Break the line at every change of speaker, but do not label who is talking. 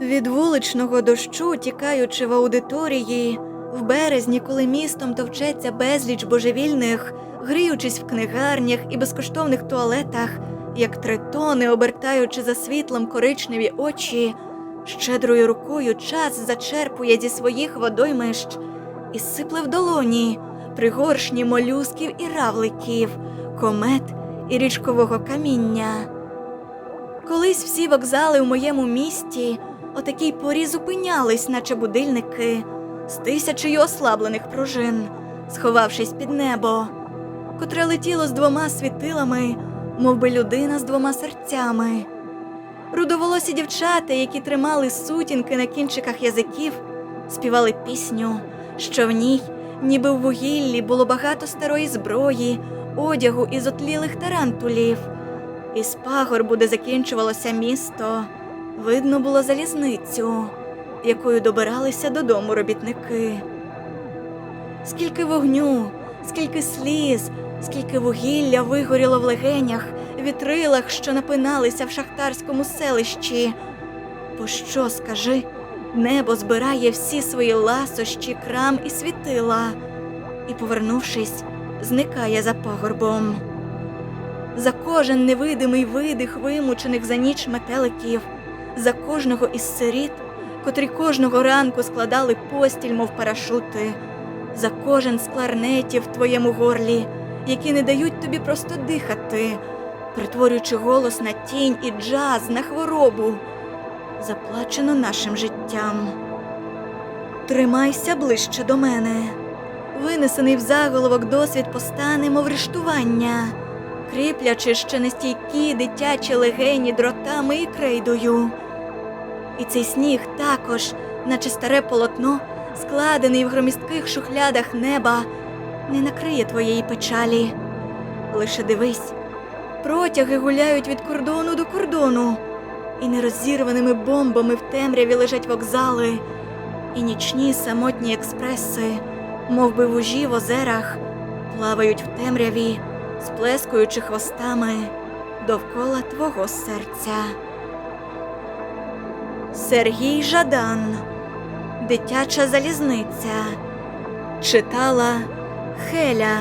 Від вуличного дощу, тікаючи в аудиторії, в березні, коли містом товчеться безліч божевільних, гріючись в книгарнях і безкоштовних туалетах, як тритони, обертаючи за світлом коричневі очі, щедрою рукою час зачерпує зі своїх водоймищ і сипле в долоні пригоршні молюсків і равликів, комет і річкового каміння. Колись всі вокзали у моєму місті о такій порі зупинялись, наче будильники, з тисячею ослаблених пружин, сховавшись під небо, котре летіло з двома світилами, мов би людина з двома серцями. Рудоволосі дівчата, які тримали сутінки на кінчиках язиків, співали пісню, що в ній, ніби в вугіллі, було багато старої зброї, одягу і зотлілих тарантулів. Із пагорбу, де закінчувалося місто, видно було залізницю, якою добиралися додому робітники. Скільки вогню, скільки сліз, скільки вугілля вигоріло в легенях, вітрилах, що напиналися в шахтарському селищі. Пощо, скажи, небо збирає всі свої ласощі, крам і світила, і, повернувшись, зникає за пагорбом. За кожен невидимий видих вимучених за ніч метеликів, за кожного із сиріт, котрі кожного ранку складали постіль, мов парашути, за кожен з кларнетів в твоєму горлі, які не дають тобі просто дихати, перетворюючи голос на тінь і джаз на хворобу, заплачено нашим життям. Тримайся ближче до мене. Винесений в заголовок досвід постане, мов рештування, кріплячи ще нестійкі дитячі легені дротами і крейдою. І цей сніг також, наче старе полотно, складений в громістких шухлядах неба, не накриє твоєї печалі. Лише дивись, протяги гуляють від кордону до кордону, і нерозірваними бомбами в темряві лежать вокзали, і нічні самотні експреси, мов би вужі в озерах, плавають в темряві, сплескуючи хвостами довкола твого серця. Сергій Жадан Дитяча залізниця. Читала Хеля